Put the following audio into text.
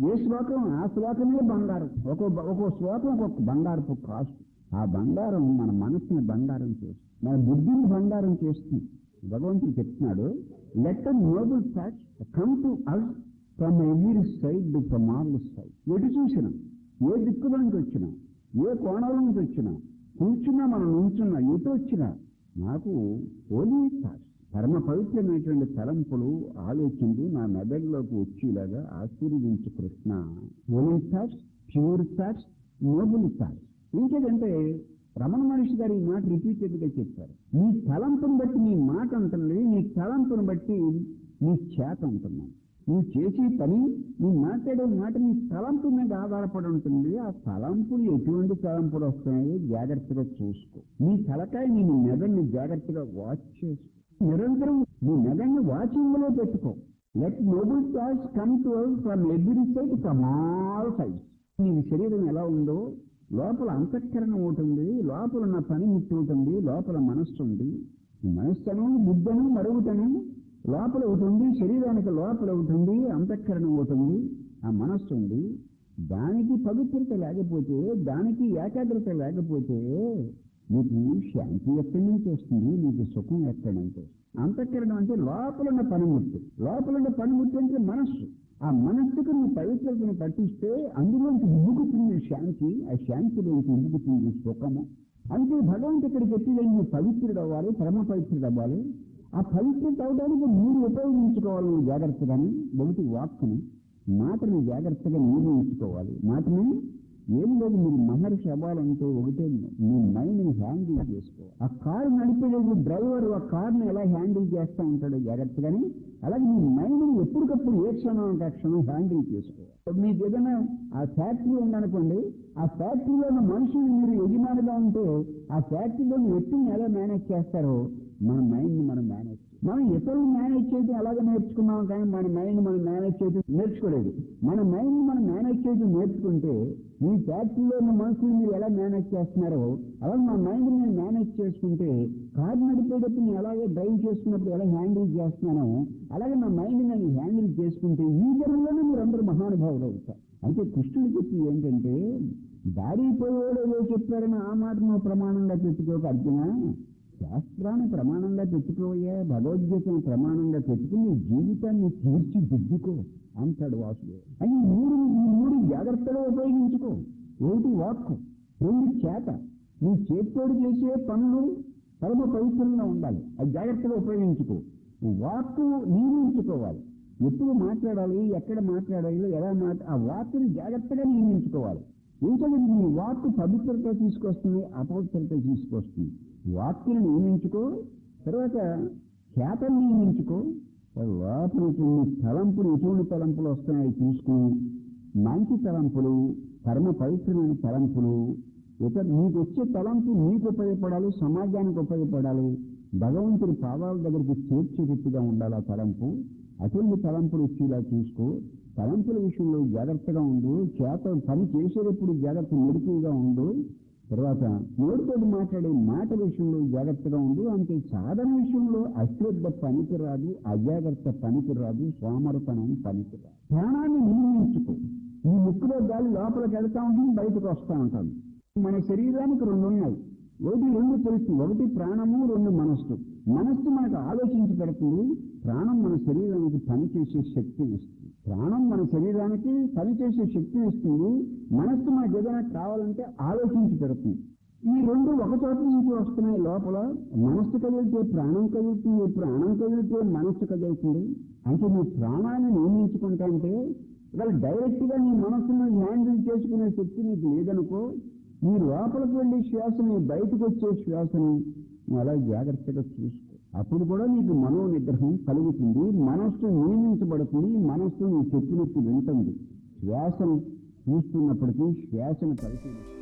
ఏ శ్లోకం? ఆ శ్లోకమే బంగారం. ఒక్కో ఒక్కో శ్లోకం ఒక్కొక్క బంగారపు కాస్ట్. ఆ బంగారం మన మనసుని బంగారం చేస్తుంది. మన బుద్ధిని బంగారం చేస్తుంది. భగవంతుడు చెప్తున్నాడు let noble facts come to us from every side from all side ఎటు చూసినా ఏ దిక్కుల నుంచి వచ్చినా ఏ కోణాల నుంచి వచ్చినా కూర్చున్నా మనం నుంచున్నా ఎటు వచ్చినా నాకు ఓలీ థాట్స్ పరమ పవిత్రమైనటువంటి తలంపులు ఆలోచనలు నా మెదడులోకి వచ్చేలాగా ఆశీర్వదించు Krishna. ఓలింగ్ thoughts pure thoughts noble thoughts ఇంకేదంటే Ramana Maharshi garu ఈ మాట రిపీటెడ్గా చెప్పారు. నీ తలంపును బట్టి నీ మాట అంటున్నది నీ తలంపును బట్టి నీ చేత అంటున్నాను నువ్వు చేసే పని నువ్వు మాట్లాడే మాట నీ తలంపు మీద ఆధారపడి ఉంటుంది. ఆ తలంపులు ఎటువంటి తలంపులు వస్తున్నాయో జాగ్రత్తగా చూసుకో. నీ తలకాయ నేను మెదడుని జాగ్రత్తగా వాచ్ చేసుకో. నిరంతరం నీ మెదడుని వాచింగ్లో పెట్టుకో. Let noble thoughts come to from every side from all sides నీ శరీరం ఎలా ఉందో లోపల అంతఃకరణం ఉంటుంది లోపల ఉన్న పని ముట్టి ఉంటుంది లోపల మనస్సు ఉంది. మనస్సును బుద్ధను మరుగుటను లోపల ఒకటి ఉంది శరీరానికి లోపల ఒకటి అంతఃకరణం ఒకటి ఆ మనస్సు ఉంది. దానికి పవిత్రత లేకపోతే దానికి ఏకాగ్రత లేకపోతే నీకు శాంతి ఎక్కడి నుంచి వస్తుంది నీకు సుఖం ఎక్కడి నుంచి వస్తుంది. అంతఃకరణం అంటే లోపల ఉన్న పనిముట్టు. లోపల ఉన్న పనిముట్టు అంటే మనస్సు. ఆ మనస్సుకు నువ్వు పవిత్రతను పట్టిస్తే అందులోంచి ఉబ్బుకుతుంది శాంతి ఆ శాంతిలోంచి ఉబ్బుకుతుంది సుఖము. అంటే భగవంతు ఇక్కడ చెప్పేది నువ్వు పవిత్రుడు అవ్వాలి పరమ పవిత్రుడు అవ్వాలి. ఆ పవిత్రత అవడానికి మీరు ఉపయోగించుకోవాలి నువ్వు జాగ్రత్తగాని ఒకటి వాక్కుని మాటని జాగ్రత్తగా మీరు ఉంచుకోవాలి మాటని ఏం లేదు మీరు మహర్షి అవ్వాలంటే ఒకటే మీ మైండ్ని హ్యాండిల్ చేసుకోవాలి. ఆ కారు నడిపేది డ్రైవర్ ఆ కార్ని ఎలా హ్యాండిల్ చేస్తూ ఉంటాడో జాగ్రత్తగాని అలాగే మీ మైండ్ని ఎప్పటికప్పుడు ఏ క్షణం అంటే క్షణం హ్యాండిల్ చేసుకోవాలి. మీకు ఏదైనా ఆ ఫ్యాక్టరీ ఉందనుకోండి ఆ ఫ్యాక్టరీలో ఉన్న మనుషులు మీరు యజమానిగా ఉంటే ఆ ఫ్యాక్టరీలోని వ్యక్తిని ఎలా మేనేజ్ చేస్తారో మన మైండ్ మనం మేనేజ్ మనం ఇతరులు మేనేజ్ చేయడం ఎలాగ నేర్చుకున్నాం కానీ మన మైండ్ మనం మేనేజ్ చేయడం నేర్చుకోలేదు. మన మైండ్ మనం మేనేజ్ చేయడం నేర్చుకుంటే మీ ఫ్యాక్టరీలో ఉన్న మనుషులు మీరు ఎలా మేనేజ్ చేస్తున్నారో అలాగే మా మైండ్ నేను మేనేజ్ చేసుకుంటే కార్ నడిపేటప్పుడు నేను అలాగే డ్రైవ్ చేసుకున్నప్పుడు ఎలా హ్యాండిల్ చేస్తున్నానో అలాగే నా మైండ్ నేను హ్యాండిల్ చేసుకుంటే ఈ జన్మలోనే మీరు అందరూ మహానుభావులు అవుతారు. అయితే కృష్ణుడు చెప్పి ఏంటంటే దారిపోయేవాడు ఏదో చెప్పాడని ఆ మాట నువ్వు ప్రమాణంగా పెట్టుకోక అర్జున. శాస్త్రాన్ని ప్రమాణంగా తెచ్చుకోయే భగవద్గీతను ప్రమాణంగా పెట్టుకుని జీవితాన్ని తీర్చిదిద్దుకో అంటాడు వాసుడు. అని ఈ మూడు ఈ మూడు జాగ్రత్తగా ఉపయోగించుకో. ఒకటి వాక్కు? రెండు చేత. నీ చేతితోడు చేసే పనులు పరమ పవిత్రంగా ఉండాలి. అది జాగ్రత్తగా ఉపయోగించుకో. వాక్కు నియమించుకోవాలి ఎప్పుడు మాట్లాడాలి ఎక్కడ మాట్లాడాలి ఎలా మాట ఆ వాక్కుని జాగ్రత్తగా నియమించుకోవాలి. ఏంటంటే నీ వాక్కు పవిత్రత తీసుకొస్తుంది అపవిత్రత తీసుకొస్తుంది. వాక్కుని నియమించుకో తర్వాత చేతను నియమించుకో లోపల తలంపులు ఎటువంటి తలంపులు వస్తున్నాయి చూసుకుని మంచి తలంపులు పరమ పవిత్రమైన తలంపులు. ఇతర నీకు వచ్చే తలంపు నీకు ఉపయోగపడాలి సమాజానికి ఉపయోగపడాలి. భగవంతుడి పాదాల దగ్గరికి చేర్చేటట్టుగా ఉండాలి ఆ తలంపు. అటువంటి తలంపులు వచ్చేలా చూసుకో. తలంపుల విషయంలో జాగ్రత్తగా ఉండు. చేత పని చేసేటప్పుడు జాగ్రత్త మెరుకుగా ఉండు. తర్వాత నోటితోటి మాట్లాడే మాట విషయంలో జాగ్రత్తగా ఉండు అంటే సాధన విషయంలో అశ్రద్ధ పనికిరాదు అజాగ్రత్త పనికిరాదు సోమరతనం పనికిరాదు. ప్రాణాన్ని నిర్మించుకో ఈ ముక్కులో గాలి లోపలికి వెళ్తా ఉంటుంది బయటకు వస్తూ ఉంటాను మన శరీరానికి రెండు ఉన్నాయి ఒకటి రెండు తెలుసు ఒకటి ప్రాణము రెండు మనస్సు. మనస్సు మనకు ఆలోచించి పెడుతుంది ప్రాణం మన శరీరానికి పనిచేసే శక్తిని ఇస్తుంది. ప్రాణం మన శరీరానికి పనిచేసే శక్తిని ఇస్తుంది మనస్సు మనకు ఏదైనా కావాలంటే ఆలోచించి పెడుతుంది. ఈ రెండు ఒక చోట నుంచి వస్తున్నాయి. లోపల మనస్సు కదిలితే ప్రాణం కదులుతుంది ప్రాణం కదిలితే మనస్సు కదులుతుంది. అంటే నీ ప్రాణాన్ని నియమించుకుంటా అంటే ఇవాళ డైరెక్ట్గా నీ మనస్సును హ్యాండిల్ చేసుకునే శక్తి నీకు లేదనుకో నీ లోపలికి వెళ్ళే శ్వాసని బయటకు వచ్చే శ్వాసని నువ్వు అలా జాగ్రత్తగా చూసుకో. అప్పుడు కూడా నీకు మనో నిగ్రహం కలుగుతుంది మనస్సు నియమించబడుతుంది మనస్సు నీ చెప్పినట్టు వింటుంది. శ్వాసను చూస్తున్నప్పటికీ శ్వాసను పరిశీలిస్తుంది